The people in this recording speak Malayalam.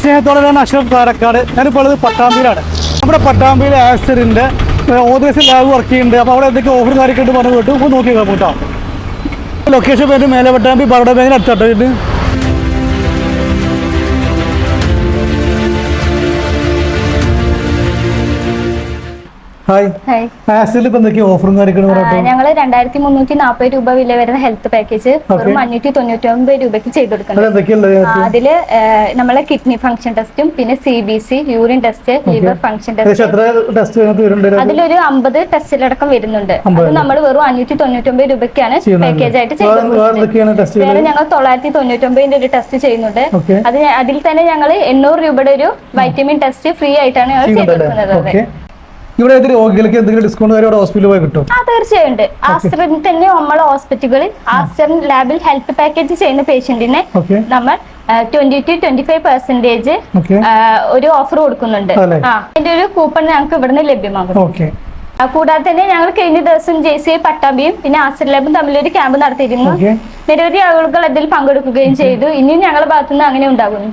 സ്നേഹത്തോടെ ഞാൻ അഷ്റഫ് കാരക്കാട് ഞാനിപ്പോൾ ഉള്ളത് പട്ടാമ്പിയിലാണ്. നമ്മുടെ പട്ടാമ്പിയിലെ ആക്സിഡന്റ് ഓതേഴ്സ് ലാബ് വർക്ക് ചെയ്യുന്നുണ്ട്. അപ്പോൾ അവിടെ എന്തൊക്കെ ഓഫർ കാര്യമൊക്കെ പറഞ്ഞു കേട്ടു. ഇപ്പോൾ നോക്കി കേട്ടോ. ലൊക്കേഷൻ പേര് മേലെ പട്ടാമ്പി ബറോഡ ബാങ്കിന് അടുത്തോട്ടോ ഹായ് ആക്സിഡന്റ് ഇപ്പം എന്തൊക്കെയാ? ഓഫറും കാര്യങ്ങളും ഞങ്ങൾ രണ്ടായിരത്തി മുന്നൂറ്റി നാൽപ്പത് രൂപ വില വരുന്ന ഹെൽത്ത് പാക്കേജ് വെറും അഞ്ഞൂറ്റി തൊണ്ണൂറ്റി ഒമ്പത് രൂപയ്ക്ക് ചെയ്ത് കൊടുക്കുന്നത് അതിൽ നമ്മളെ കിഡ്നി ഫംഗ്ഷൻ ടെസ്റ്റും പിന്നെ C B C urine test liver function test അതിലൊരു അമ്പത് ടെസ്റ്റിലടക്കം വരുന്നുണ്ട്. അത് നമ്മൾ വെറും അഞ്ഞൂറ്റി തൊണ്ണൂറ്റി ഒമ്പത് രൂപയ്ക്കാണ് പാക്കേജ് ആയിട്ട് ചെയ്ത് വേറെ ഞങ്ങൾ തൊള്ളായിരത്തി തൊണ്ണൂറ്റി ഒമ്പതിന്റെ ഒരു ടെസ്റ്റ് ചെയ്യുന്നുണ്ട്. അത് അതിൽ തന്നെ ഞങ്ങൾ എണ്ണൂറ് രൂപയുടെ ഒരു വൈറ്റമിൻ ടെസ്റ്റ് ഫ്രീ ആയിട്ടാണ് ഞങ്ങൾ ചെയ്ത് കൊടുക്കുന്നത് ഇവിടെ രോഗികൾക്ക് എന്തെങ്കിലും ഡിസ്കൗണ്ട് കാര്യം ഹോസ്പിറ്റലിൽ പോയി കിട്ടും? ആ തീർച്ചയായും ഉണ്ട്. ആസ്റ്ററിൽ തന്നെ നമ്മൾ ഹോസ്പിറ്റലുകളിൽ ആസ്റ്റർ ലാബിൽ ഹെൽത്ത് പാക്കേജ് ചെയ്യുന്ന പേഷ്യന്റിനെ നമ്മൾ twenty two twenty five percentage ഒരു ഓഫർ കൊടുക്കുന്നുണ്ട്. അതെ. അതിന്റെ ഒരു കൂപ്പൺ ഞങ്ങൾക്ക് ഇവിടുന്ന് ലഭ്യമാകും. കൂടാതെ തന്നെ ഞങ്ങൾ കഴിഞ്ഞ ദിവസം ജെ സി പട്ടാമ്പിയും പിന്നെ ആസ്റ്റർ ലാബും തമ്മിലൊരു ക്യാമ്പ് നടത്തിയിരുന്നു. നിരവധി ആളുകൾ അതിൽ പങ്കെടുക്കുകയും ചെയ്തു. ഇനിയും ഞങ്ങളുടെ ഭാഗത്തുനിന്ന് അങ്ങനെ ഉണ്ടാകുന്നു.